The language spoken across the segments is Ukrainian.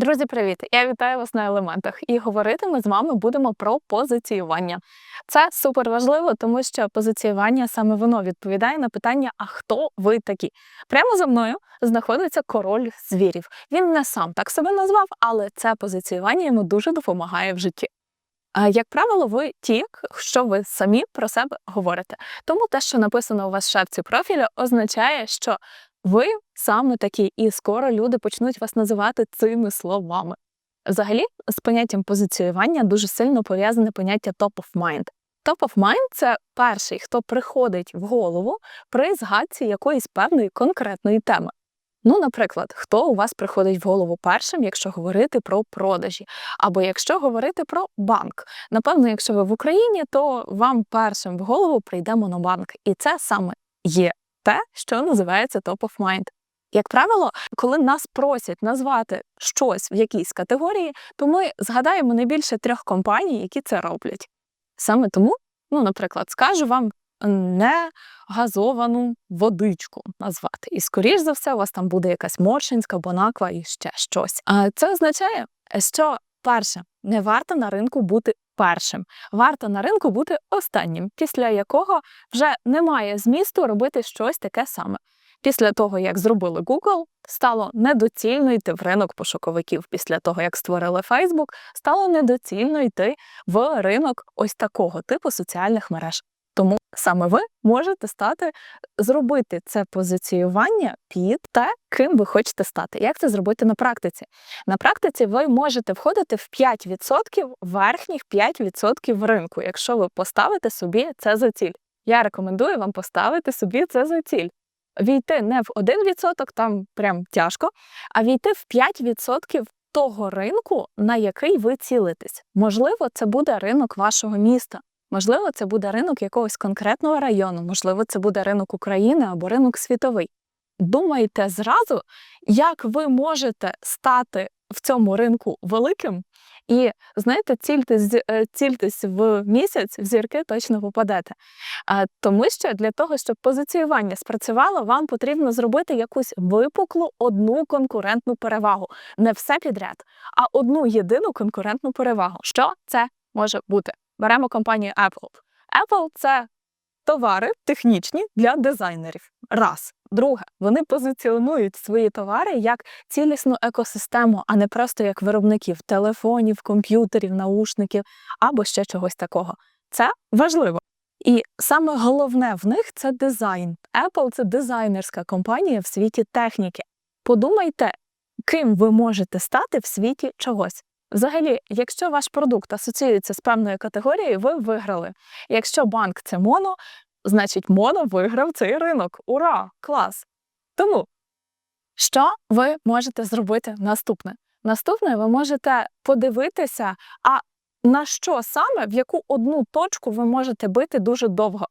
Друзі, привіт! Я вітаю вас на елементах. І говорити ми з вами будемо про позиціювання. Це супер важливо, тому що позиціювання саме воно відповідає на питання: а хто ви такі? Прямо за мною знаходиться король звірів. Він не сам так себе назвав, але це позиціювання йому дуже допомагає в житті. Як правило, ви ті, що ви самі про себе говорите. Тому те, що написано у вас в шапці профіля, означає, що ви саме такі, і скоро люди почнуть вас називати цими словами. Взагалі, з поняттям позиціювання дуже сильно пов'язане поняття top of mind. Top of mind – це перший, хто приходить в голову при згадці якоїсь певної конкретної теми. Ну, наприклад, хто у вас приходить в голову першим, якщо говорити про продажі, або якщо говорити про банк. Напевно, якщо ви в Україні, то вам першим в голову прийде монобанк, і це саме є те, що називається top of mind. Як правило, коли нас просять назвати щось в якійсь категорії, то ми згадаємо не більше трьох компаній, які це роблять. Саме тому, ну, наприклад, скажу вам не газовану водичку назвати. І, скоріш за все, у вас там буде якась моршинська, бонаква і ще щось. А це означає, що перше, не варто на ринку бути першим, варто на ринку бути останнім, після якого вже немає змісту робити щось таке саме. Після того, як зробили Google, стало недоцільно йти в ринок пошуковиків. Після того, як створили Facebook, стало недоцільно йти в ринок ось такого типу соціальних мереж. Саме ви можете стати, зробити це позиціювання під те, ким ви хочете стати. Як це зробити на практиці? На практиці ви можете входити в 5% верхніх 5% ринку, якщо ви поставите собі це за ціль. Я рекомендую вам поставити собі це за ціль. Війти не в 1%, там прям тяжко, а війти в 5% того ринку, на який ви цілитесь. Можливо, це буде ринок вашого міста. Можливо, це буде ринок якогось конкретного району, можливо, це буде ринок України або ринок світовий. Думайте зразу, як ви можете стати в цьому ринку великим, і знаєте, цільтесь, е, цільтесь в місяць, в зірки точно попадете. Тому що для того, щоб позиціювання спрацювало, вам потрібно зробити якусь випуклу одну конкурентну перевагу. Не все підряд, а одну єдину конкурентну перевагу. Що це може бути? Беремо компанію Apple. Apple – це товари технічні для дизайнерів. Раз. Друге, вони позиціонують свої товари як цілісну екосистему, а не просто як виробників телефонів, комп'ютерів, наушників або ще чогось такого. Це важливо. І саме головне в них це дизайн. Apple це дизайнерська компанія в світі техніки. Подумайте, ким ви можете стати в світі чогось. Взагалі, якщо ваш продукт асоціюється з певною категорією, ви виграли. Якщо банк це моно, значить моно виграв цей ринок. Ура! Клас! Тому, що ви можете зробити наступне? Наступне, ви можете подивитися, а на що саме, в яку одну точку ви можете бити дуже довго.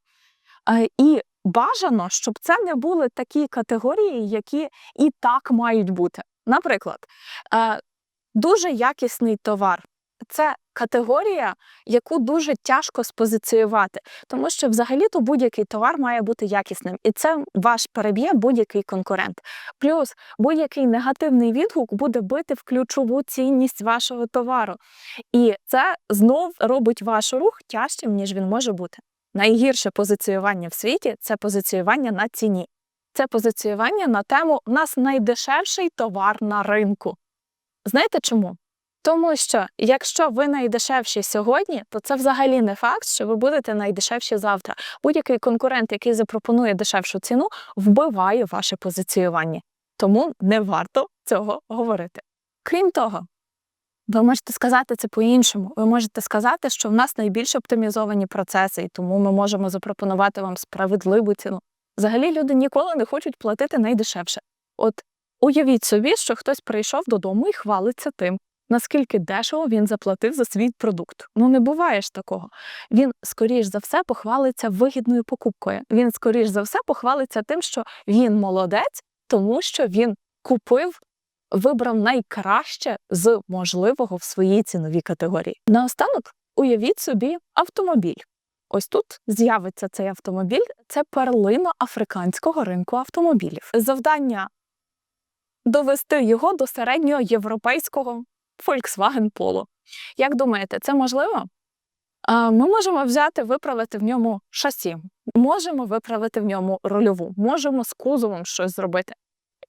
І бажано, щоб це не були такі категорії, які і так мають бути. Наприклад, Дуже якісний товар. Це категорія, яку дуже тяжко спозиціювати, тому що взагалі-то будь-який товар має бути якісним, і це ваш переб'є будь-який конкурент. Плюс будь-який негативний відгук буде бити в ключову цінність вашого товару. І це знов робить ваш рух тяжчим, ніж він може бути. Найгірше позиціювання в світі це позиціювання на ціні. Це позиціювання на тему у нас найдешевший товар на ринку. Знаєте чому? Тому що якщо ви найдешевші сьогодні, то це взагалі не факт, що ви будете найдешевші завтра. Будь-який конкурент, який запропонує дешевшу ціну, вбиває ваше позиціювання. Тому не варто цього говорити. Крім того, ви можете сказати це по-іншому. Ви можете сказати, що в нас найбільш оптимізовані процеси, і тому ми можемо запропонувати вам справедливу ціну. Взагалі люди ніколи не хочуть платити найдешевше. От Уявіть собі, що хтось прийшов додому і хвалиться тим, наскільки дешево він заплатив за свій продукт. Ну не буває ж такого. Він, скоріш за все, похвалиться вигідною покупкою. Він, скоріш за все, похвалиться тим, що він молодець, тому що він купив. Вибрав найкраще з можливого в своїй ціновій категорії. Наостанок уявіть собі автомобіль. Ось тут з'явиться цей автомобіль. Це перлина африканського ринку автомобілів. Завдання довести його до середнього європейського Volkswagen Polo. Як думаєте, це можливо? Ми можемо взяти, виправити в ньому шасі, можемо виправити в ньому рульову, можемо з кузовом щось зробити.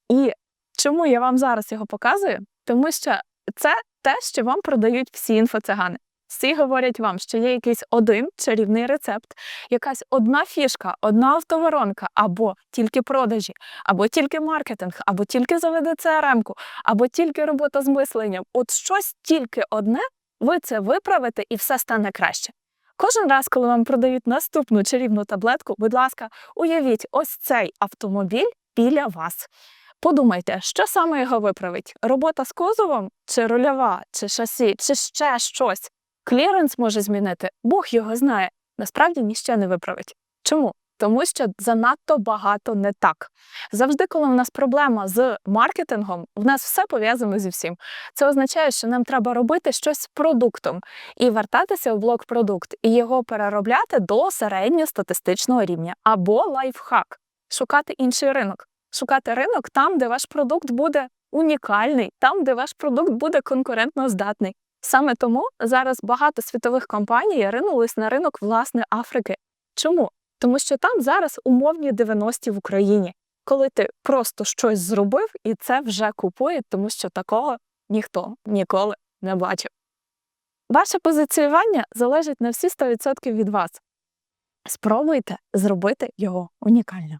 І чому я вам зараз його показую? Тому що це те, що вам продають всі інфоцигани. Всі говорять вам, що є якийсь один чарівний рецепт, якась одна фішка, одна автоворонка, або тільки продажі, або тільки маркетинг, або тільки заведе CRM-ку, або тільки робота з мисленням. От щось тільки одне, ви це виправите і все стане краще. Кожен раз, коли вам продають наступну чарівну таблетку, будь ласка, уявіть ось цей автомобіль біля вас. Подумайте, що саме його виправить: робота з кузовом, чи рульова, чи шасі, чи ще щось. Кліренс може змінити, Бог його знає. Насправді ніщо не виправить. Чому? Тому що занадто багато не так. Завжди, коли в нас проблема з маркетингом, в нас все пов'язано зі всім. Це означає, що нам треба робити щось з продуктом і вертатися в блок продукт і його переробляти до середньостатистичного рівня або лайфхак, шукати інший ринок, шукати ринок там, де ваш продукт буде унікальний, там, де ваш продукт буде конкурентно здатний. Саме тому зараз багато світових компаній ринулись на ринок власне Африки. Чому? Тому що там зараз умовні 90-ті в Україні, коли ти просто щось зробив і це вже купують, тому що такого ніхто ніколи не бачив. Ваше позиціювання залежить на всі 100% від вас. Спробуйте зробити його унікальним.